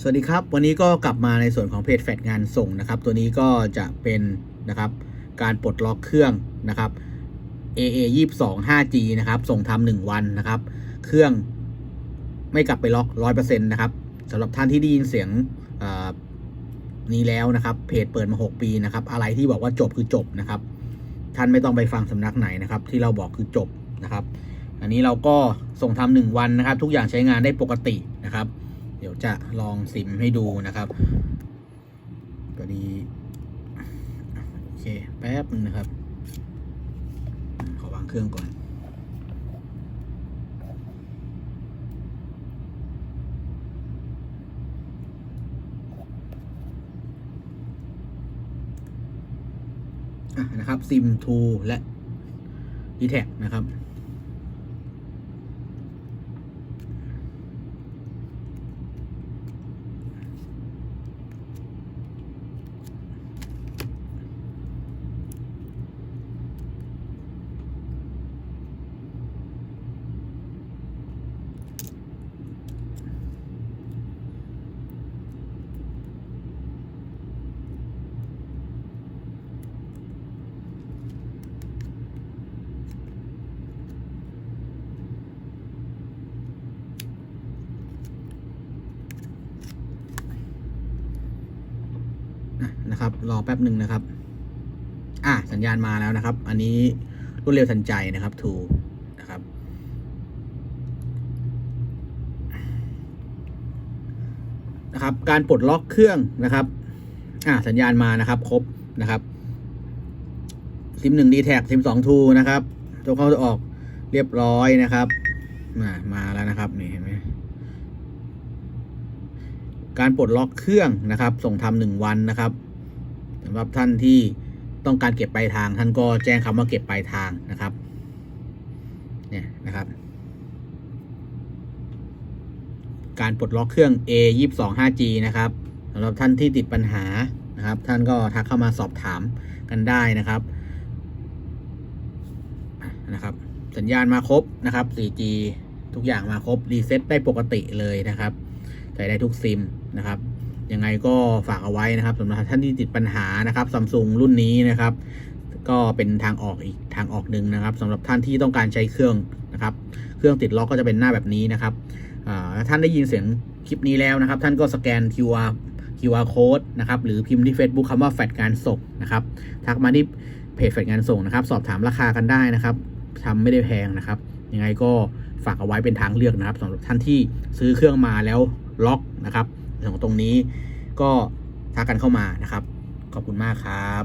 สวัสดีครับ วันนี้ก็กลับมาในส่วนของเพจแฟดงานส่งนะครับ ตัวนี้ก็จะเป็นนะครับการปลดล็อกเครื่องนะครับ AA 22 5G นะครับ ส่งทำหนึ่งวันนะครับ เครื่องไม่กลับไปล็อกร้อยเปอร์เซ็นต์นะครับสำหรับท่านที่ได้ยินเสียงนี้แล้วนะครับ เพจเปิดมา 6 ปีนะครับ อะไรที่บอกว่าจบคือจบนะครับ ท่านไม่ต้องไปฟังสำนักไหนนะครับ ที่เราบอกคือจบนะครับ อันนี้เราก็ส่งทำหนึ่งวันนะครับ ทุกอย่างใช้งานได้ปกตินะครับ เดี๋ยวจะลองซิมให้ดูนะครับพอดีโอเค แป๊บนึงนะครับ ขอวางเครื่องก่อนนะครับซิมทูและ d t แทนะครับ นะครับ รอแป๊บหนึ่งนะครับ อะสัญญาณมาแล้วนะครับ อันนี้รวดเร็วทันใจนะครับทูนะครับ นะครับ การปลดล็อกเครื่องนะครับ อะสัญญาณมานะครับ ครบนะครับซิมหนึ่งดีแท็กซิมสองทูนะครับตัวเข้าตัวออกเรียบร้อยนะครับมามาแล้วนะครับนี่เห็นไหม การปลดล็อกเครื่องนะครับ ส่งทำหนึ่งวันนะครับสำหรับท่านที่ต้องการเก็บปลายทาง ท่านก็แจ้งคำว่าเก็บปลายทางนะครับ เนี่ยนะครับ การปลดล็อกเครื่อง A 2 2 5G นะครับสำหรับท่านที่ติดปัญหานะครับ ท่านก็ทักเข้ามาสอบถามกันได้นะครับนะครับ สัญญาณมาครบนะครับ 4G ทุกอย่างมาครบรีเซ็ตได้ปกติเลยนะครับ ใช้ได้ทุกซิมนะครับยังไงก็ฝากเอาไว้นะครับสำหรับท่านที่ติดปัญหานะครับซัมซุงรุ่นนี้นะครับ ก็เป็นทางออกอีกทางออกหนึ่งนะครับสำหรับท่านที่ต้องการใช้เครื่องนะครับ เครื่องติดล็อกก็จะเป็นหน้าแบบนี้นะครับถ้าท่านได้ยินเสียงคลิปนี้แล้วนะครับ ท่านก็สแกน QR QR code นะครับ หรือพิมพ์ที่ Facebook คำว่าแฟดงานส่งนะครับ ทักมาที่เพจแฟดงานส่งนะครับ สอบถามราคากันได้นะครับทำไม่ได้แพงนะครับ ยังไงก็ฝากเอาไว้เป็นทางเลือกนะครับสำหรับท่านที่ซื้อเครื่องมาแล้ว ล็อกนะครับของตรงนี้ก็ทักกันเข้ามานะครับ ขอบคุณมากครับ